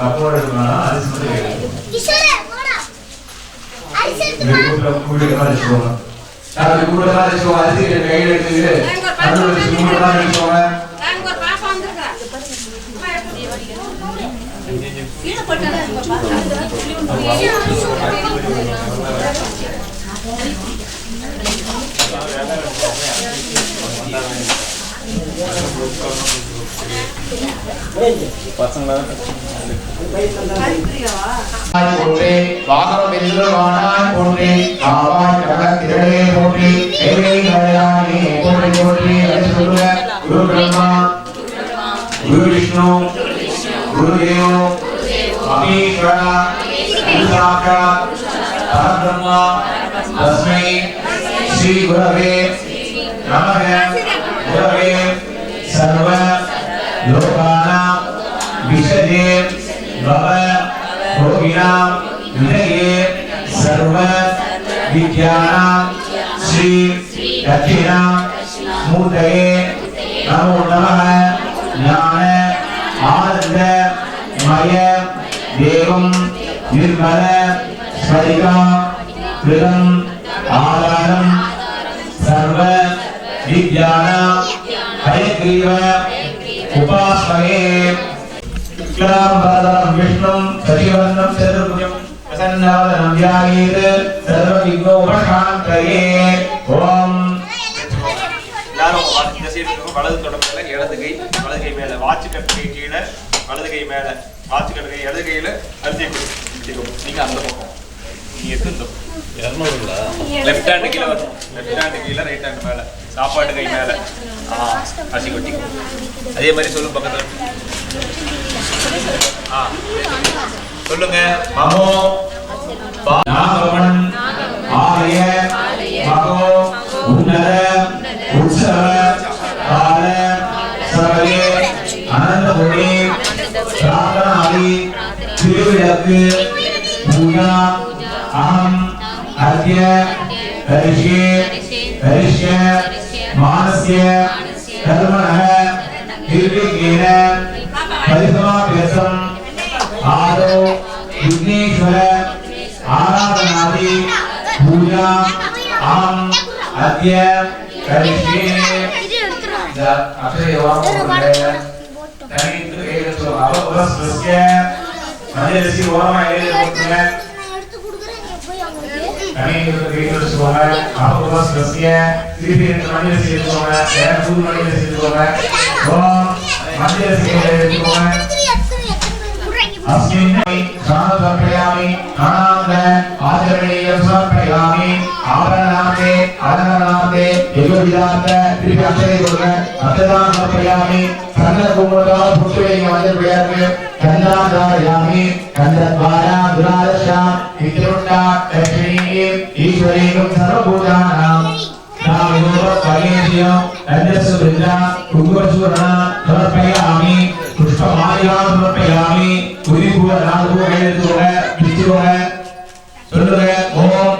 மட்டும் எடுத்துக்கோங்க கப்போட எடுக்கணும் அரிசி மட்டும் கையில் கிஷோரே வாகனம் கடல் திரளே கலையானே குரு பிரம்மா குரு விஷ்ணு குரு தேவோ பரபிரம்மா தஸ்மை ஸ்ரீ குரவே நமக குரவே சர்வ लोकानां विशदे भव भोगिनां विनये सर्व विद्यानां श्री दक्षिणां मूर्तये नमो नमः। ज्ञान आनन्द मय देवं निर्मल स्फटिका कृतम् आधारं सर्व विद्यान சஞ்சாரீத் சர்வ விக்னோபசாந்தயே ஓம் எல்லாரும் இந்த சைடு இருக்கும் வலது தொடர்புல இடது கை வலது கை மேல வாட்ச் கட்டை கீழே வலது கை மேல வாட்ச் கட்டை இடது கையில அரிசி நீங்க அந்த பக்கம் நீங்க இந்த இரநூறுங்களா லெஃப்ட் ஹேண்டு கீழே வரும் லெஃப்ட் ஹேண்டு கீழே ரைட் ஹேண்டு மேலே சாப்பாடு கை மேலே அரிசி கொட்டி அதே மாதிரி சொல்லும் பக்கத்தில் ஆ சொல்லுங்க மாமோ நாகமன் ஆலய மகோ உன்னத உற்சவ கால சரவே அனந்த ஒளி பிரார்த்தனாதி திருவிளக்கு பூஜா அகம் அத்ய கரிஷே கரிஷ்ய மானசிய கர்மண பரிசமாக மத்திய கரிஷே தனித்து எழுத்து அவசரஸ்ய மதியரசி ஓரமா எழுதுங்க தனித்து எழுத்துவாங்க அவசரஸ்ய திருப்பி ரெண்டு மதியரசி எழுதுவாங்க வேற நூறு மதியரசி எழுதுவாங்க ஓம் மதியரசி எழுதுவாங்க அஸ்மின் காண சர்ப்பயாமி காணாத ஆச்சரணிய சர்ப்ப आवरणान्ते अलङ्करणान्ते युगविदान्त திருப்பி அச்சதை கொடுங்க அச்சதான் சமர்ப்பயாமி கண்ண குங்குமத்தால் புட்டு வைங்க மஞ்சள் பெயர்க்கு கந்தாதாரயாமி கந்தத்வாரா துராதசாம் வித்ருண்டா லட்சுமீம் ஈஸ்வரீகம் சர்வபூதானாம் समर्पयामि पुष्पमाल्यां समर्पयामि उदिपुर नागपुर எழுதுவோங்க பிச்சுவோங்க சொல்லுங்க ஓம்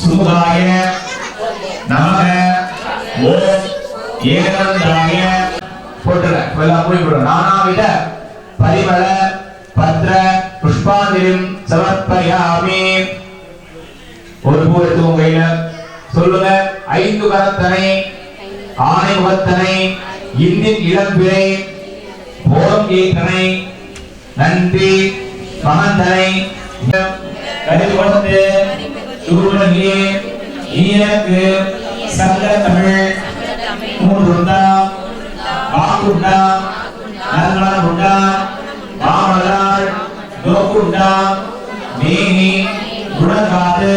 சுமுகாய நமக ஓம் ஏகனந்தாய போட்டுல எல்லாம் போய் போடுற நானாவித பரிமள பத்ர புஷ்பாந்திரம் சமர்ப்பயாமி. ஒரு பூ எடுத்து உங்க கையில. சொல்லுங்க. ஐந்து கரத்தனை ஆணை முகத்தனை இந்தின் இளம்பிறை போரம் ஏற்றனை நன்றி மகந்தனை கருவந்து நீ எனக்கு சங்க தமிழ். மூன்றுண்டா வாக்குண்டா. நலங்களால் உண்டா மாமலர் நோக்குண்டா மேனி குணங்காது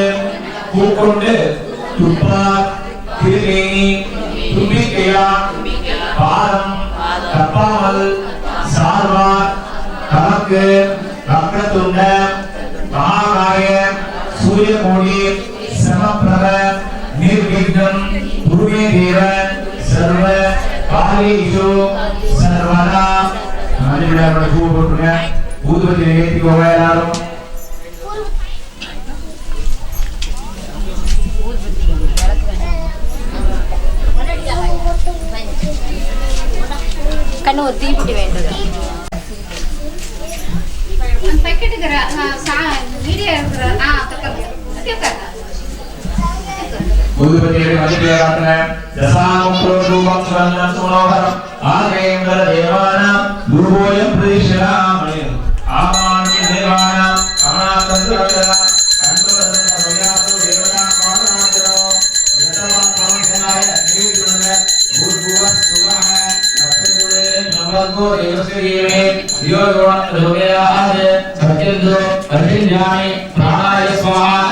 பூக்கொண்டு துப்பா திருமேனி தும்பிக்கையா. பாதம் தப்பாமல் சார்வார் தமக்கு வக்ரதுண்ட மகாகாய சூரியகோடி காலேஷு சர்வதா ஆதிவிடாரோட பூ போட்டுருங்க ஊதுபத்தி நிகழ்த்திக்கோங்க எல்லாரும் கண்ணு ஒரு தீப்பிட்டு வேண்டது பெக்கெட்டுக்கிற மீடியா இருக்கிற ஆ தக்க കുലപതിയുടെ മതിയാറാത്തിന് ദശാമുഖം സ്വന്തം മനോഹരം ആകേന്ദ്ര ദേവാന ഗുരുവോയം പ്രതീക്ഷയാമേ ആമാണ് ദേവാന കാണാത്തന്ത്രകര യോ ഗുണ ഹൃദയാ സത്യന്തോ അർജന്യാണി പ്രാണായ സ്വാഹ